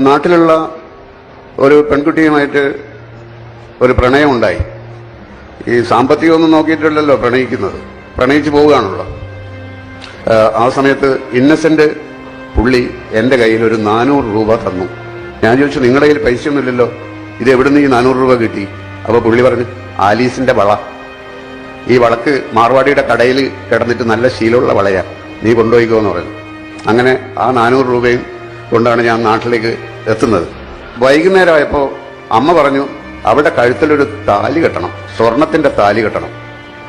നാട്ടിലുള്ള ഒരു പെൺകുട്ടിയുമായിട്ട് ഒരു പ്രണയമുണ്ടായി. ഈ സാമ്പത്തികമൊന്നും നോക്കിയിട്ടില്ലല്ലോ പ്രണയിക്കുന്നത്. പ്രണയിച്ചു പോവുകയാണല്ലോ ആ, സമയത്ത് ഇന്നസെന്റ് പുള്ളി എന്റെ കയ്യിൽ ഒരു നാനൂറ് രൂപ തന്നു. ഞാൻ ചോദിച്ചു നിങ്ങളുടെ കയ്യിൽ പൈസയൊന്നുമില്ലല്ലോ? ഇത് എവിടുന്ന് ഈ നാനൂറ് രൂപ കിട്ടി? അപ്പൊ പുള്ളി പറഞ്ഞു ആലീസിന്റെ വള. ഈ വളക്ക് മാർവാടിയുടെ കടയിൽ കിടന്നിട്ട് നല്ല ശീലമുള്ള വളയാ. നീ കൊണ്ടുപോയിക്കോ എന്ന് പറഞ്ഞു. അങ്ങനെ ആ നാനൂറ് രൂപയും കൊണ്ടാണ് ഞാൻ നാട്ടിലേക്ക് എത്തുന്നത്. വൈകുന്നേരമായപ്പോൾ അമ്മ പറഞ്ഞു അവിടെ കഴുത്തിലൊരു താലി കെട്ടണം സ്വർണത്തിന്റെ താലി കെട്ടണം.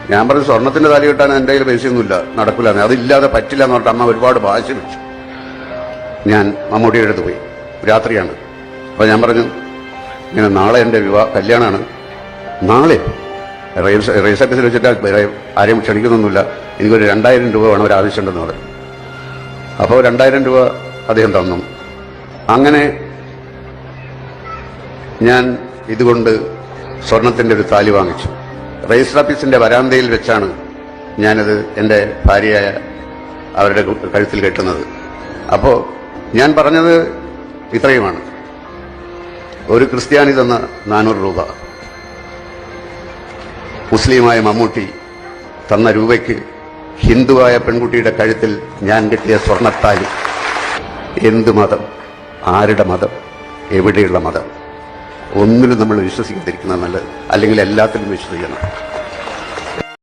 ഞാൻ പറഞ്ഞു സ്വർണത്തിന്റെ താലി കെട്ടാൻ എന്റെ കയ്യിൽ പൈസയൊന്നുമില്ല നടക്കില്ല അതില്ലാതെ പറ്റില്ല എന്ന് പറഞ്ഞിട്ട് അമ്മ ഒരുപാട് വാശി വെച്ചു ഞാൻ മമ്മൂട്ടിയുടെ അടുത്ത് പോയി. രാത്രിയാണ്. അപ്പോൾ ഞാൻ പറഞ്ഞു ഇങ്ങനെ നാളെ എന്റെ വിവാഹ കല്യാണമാണ് നാളെ റെയിൽസ് റെയിൽസ് ഓഫീസിൽ വെച്ചിട്ട് ആരെയും ക്ഷണിക്കുന്നൊന്നുമില്ല. എനിക്കൊരു രണ്ടായിരം രൂപ വേണം ഒരു ആവശ്യമുണ്ടെന്ന് പറഞ്ഞു. അപ്പോൾ രണ്ടായിരം രൂപ അദ്ദേഹം തന്നു. അങ്ങനെ ഞാൻ ഇതുകൊണ്ട് സ്വർണത്തിന്റെ ഒരു താലി വാങ്ങിച്ചു. രജിസ്റ്റർ ഓഫീസിന്റെ വരാന്തയിൽ വെച്ചാണ് ഞാനത് എന്റെ ഭാര്യയായ അവരുടെ കഴുത്തിൽ കെട്ടുന്നത്. അപ്പോൾ ഞാൻ പറഞ്ഞത് ഇത്രയുമാണ്. ഒരു ക്രിസ്ത്യാനി തന്ന നാനൂറ് രൂപ. മുസ്ലിമായ മമ്മൂട്ടി തന്ന രൂപയ്ക്ക് ഹിന്ദുവായ പെൺകുട്ടിയുടെ കഴുത്തിൽ ഞാൻ കിട്ടിയ സ്വർണത്താലി. എന്തു മതം ആരുടെ മതം? എവിടെയുള്ള മതം? ഒന്നിലും നമ്മൾ വിശ്വസിക്കാതിരിക്കുന്നത് നല്ലത്. അല്ലെങ്കിൽ എല്ലാത്തിലും വിശ്വസിക്കണം.